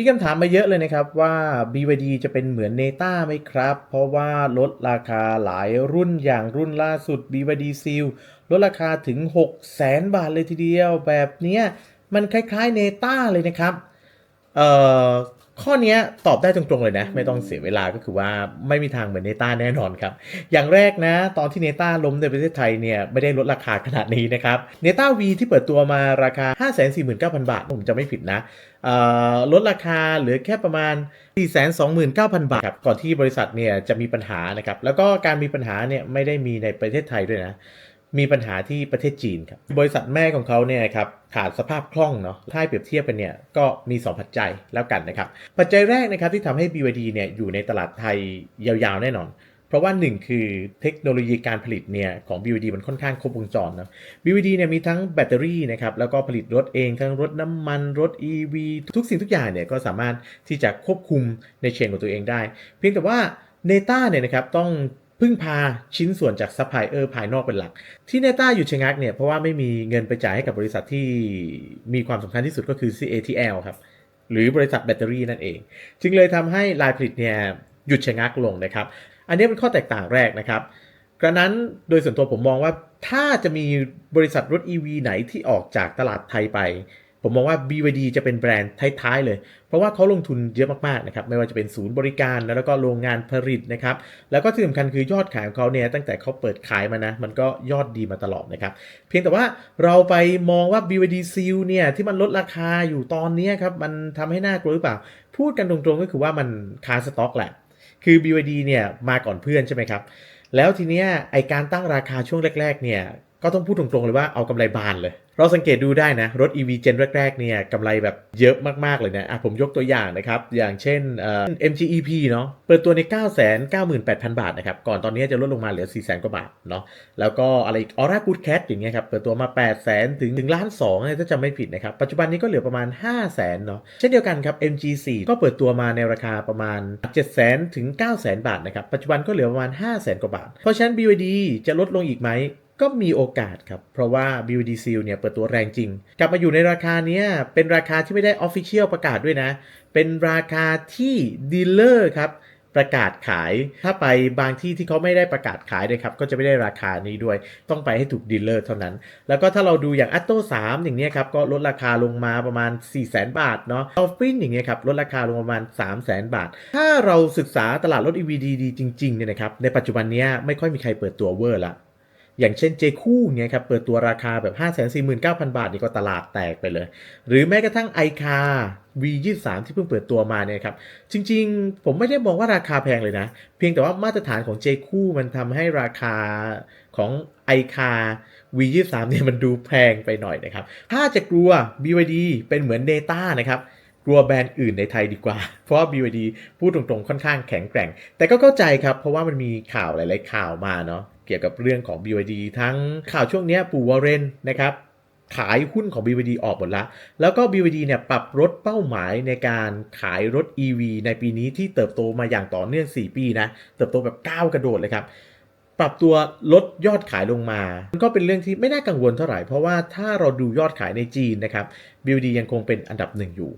มีคำถามมาเยอะเลยนะครับว่า BYD จะเป็นเหมือนเนต้าไหมครับ เพราะว่าลดราคาหลายรุ่นอย่างรุ่นล่าสุด BYD Seal ลดราคาถึง 6 0แสนบาทเลยทีเดียว แบบเนี้ยมันคล้ายๆ Neta เลยนะครับ เอ่อ ข้อเนี้ยตอบได้ตรงๆเลยนะ ไม่ต้องเสียเวลาก็คือว่าไม่มีทางเหมือนเนต้าแน่นอนครับ อย่างแรกนะ ตอนที่เนต้าล้มในประเทศไทยเนี่ยไม่ได้ลดราคาขนาดนี้นะครับเนต้าวีที่เปิดตัวมาราคา 549,000 บาท ผมจะไม่ผิดนะเอ่อลดราคาเหลือแค่ประมาณ 429,000 บาทครับก่อนที่บริษัทเนี่ยจะมีปัญหานะครับแล้วก็การมีปัญหาเนี่ยไม่ได้มีในประเทศไทยด้วยนะ มีปัญหาที่ประเทศจีนครับ บริษัทแม่ของเขาเนี่ยครับขาดสภาพคล่องเนาะ ถ้าเปรียบเทียบกันเนี่ยก็มี 2 ปัจจัยแล้วกันนะครับ ปัจจัยแรกนะครับที่ทำให้ BYD เนี่ยอยู่ในตลาดไทยยาวๆแน่นอน เพราะว่า 1 คือเทคโนโลยีการผลิตเนี่ยของ BYD มันค่อนข้างครบวงจรนะ BYD เนี่ยมีทั้งแบตเตอรี่นะครับแล้วก็ผลิตรถเองทั้งรถน้ำมันรถ EV ทุกสิ่งทุกอย่างเนี่ยก็สามารถที่จะควบคุมในเชนของตัวเองได้ เพียงแต่ว่า Neta เนี่ยนะครับต้อง พึ่งพาชิ้นส่วนจากซัพพลายเออร์ภายนอกเป็นหลัก ที่เนต้าอยู่ชะงักเนี่ยเพราะว่าไม่มีเงินไปจ่ายให้กับบริษัทที่มีความสำคัญที่สุดก็คือ CATL ครับ หรือบริษัทแบตเตอรี่นั่นเอง จึงเลยทำให้ลายผลิตเนี่ยหยุดชะงักลงนะครับ อันนี้เป็นข้อแตกต่างแรกนะครับกระนั้นโดยส่วนตัวผมมองว่าถ้าจะมีบริษัทรถ EV ไหนที่ออกจากตลาดไทยไป ผมมองว่า BYD จะเป็นแบรนด์ท้ายๆเลย เพราะว่าเขาลงทุนเยอะมากๆนะครับ ไม่ว่าจะเป็นศูนย์บริการแล้วก็โรงงานผลิตนะครับ แล้วก็ที่สำคัญคือยอดขายของเขาเนี่ยตั้งแต่เขาเปิดขายมานะ มันก็ยอดดีมาตลอดนะครับ เพียงแต่ว่าเราไปมองว่า BYD Seal เนี่ยที่มันลดราคาอยู่ตอนนี้ครับ มันทำให้น่ากลัวหรือเปล่า พูดกันตรงๆก็คือว่ามันคาสต็อกแหละ คือ BYD เนี่ยมาก่อนเพื่อนใช่ไหมครับ แล้วทีเนี้ยไอการตั้งราคาช่วงแรกๆเนี่ย ก็ต้องพูดตรงๆเลยว่าเอากำไรบานเลย เราสังเกตดูได้นะ รถ EV เจนแรกๆเนี่ยกำไรแบบเยอะมากๆเลยนะอะผมยกตัวอย่างนะครับ อย่างเช่นเอ่อ MGEP เนาะเปิดตัวใน 9 9 8 0 0 0 บาทนะครับ ก่อนตอนนี้จะลดลงมาเหลือ 4 0 0 0 0 0กว่าบาทเนาะแล้วก็อะไรอีก Aura Good Cat อย่างเงี้ยครับ เปิดตัวมา 8 0 0 0 0 0ถึงถึงล้าน2เนี่ยถ้าจำไม่ผิดนะครับ ปัจจุบันนี้ก็เหลือประมาณ 5 0 0 0 0 0เนาะเช่นเดียวกันครับ MG4 ก็เปิดตัวมาในราคาประมาณ 7 0 0 0 0ถึง9 0 0 0 0 บาทนะครับปัจจุบันก็เหลือประมาณ 5 0 0 0 0 0 กว่าบาทเพราะฉะนั้น BYD จะลดลงอีกไหม ก็มีโอกาสครับ เพราะว่า BYD Seal เนี่ยเปิดตัวแรงจริง กลับมาอยู่ในราคาเนี้ยเป็นราคาที่ไม่ได้ Official ประกาศด้วยนะ เป็นราคาที่ดีลเลอร์ครับประกาศขายถ้าไปบางที่ที่เขาไม่ได้ประกาศขายเลยครับ ก็จะไม่ได้ราคานี้ด้วย ต้องไปให้ถูกดีลเลอร์เท่านั้น แล้วก็ถ้าเราดูอย่าง Atto 3อย่างเนี้ยครับ ก็ลดราคาลงมาประมาณ 4 0 0 0 0 0บาทเนาะ Dolphin อย่างเงี้ยครับ ลดราคาลงประมาณ 3 0 0 0 0 0บาท ถ้าเราศึกษาตลาดรถ EV ดีๆจริงๆเนี่ยนะครับในปัจจุบันเนี้ยไม่ค่อยมีใครเปิดตัวเวอร์ละ อย่างเช่นเจคู่เนี่ยครับเปิดตัวราคาแบบ 5 4 9 0 0 0 บาทนี่ก็ตลาดแตกไปเลย หรือแม้กระทั่ง i c a r V23 ที่เพิ่งเปิดตัวมาเนี่ยครับ จริงๆ ผมไม่ได้มองว่าราคาแพงเลยนะ เพียงแต่ว่ามาตรฐานของเจคู่มันทำให้ราคาของ i c a r V23 เนี่ยมันดูแพงไปหน่อยนะครับ ถ้าจะกลัว BYD เป็นเหมือน Data นะครับกลัวแบรนด์อื่นในไทยดีกว่า เพราะว่า BYD พูดตรงๆ ค่อนข้างแข็งแกร่ง แต่ก็เข้าใจครับ เพราะว่ามันมีข่าวหลายๆข่าวมาเนาะ เกี่ยวกับเรื่องของ BYD ทั้งข่าวช่วงนี้ปู่วอร์เรนนะครับขายหุ้นของ BYD ออกหมดล้วแล้วก็ BYD เนี่ยปรับลดเป้าหมายในการขายรถ EV ในปีนี้ที่เติบโตมาอย่างต่อเนื่อง 4 ปีนะ เติบโตแบบก้าวกระโดดเลยครับ ปรับตัวลดยอดขายลงมามันก็เป็นเรื่องที่ไม่น่ากังวลเท่าไหร่ เพราะว่าถ้าเราดูยอดขายในจีนนะครับ BYD ยังคงเป็นอันดับหนึ่งอยู่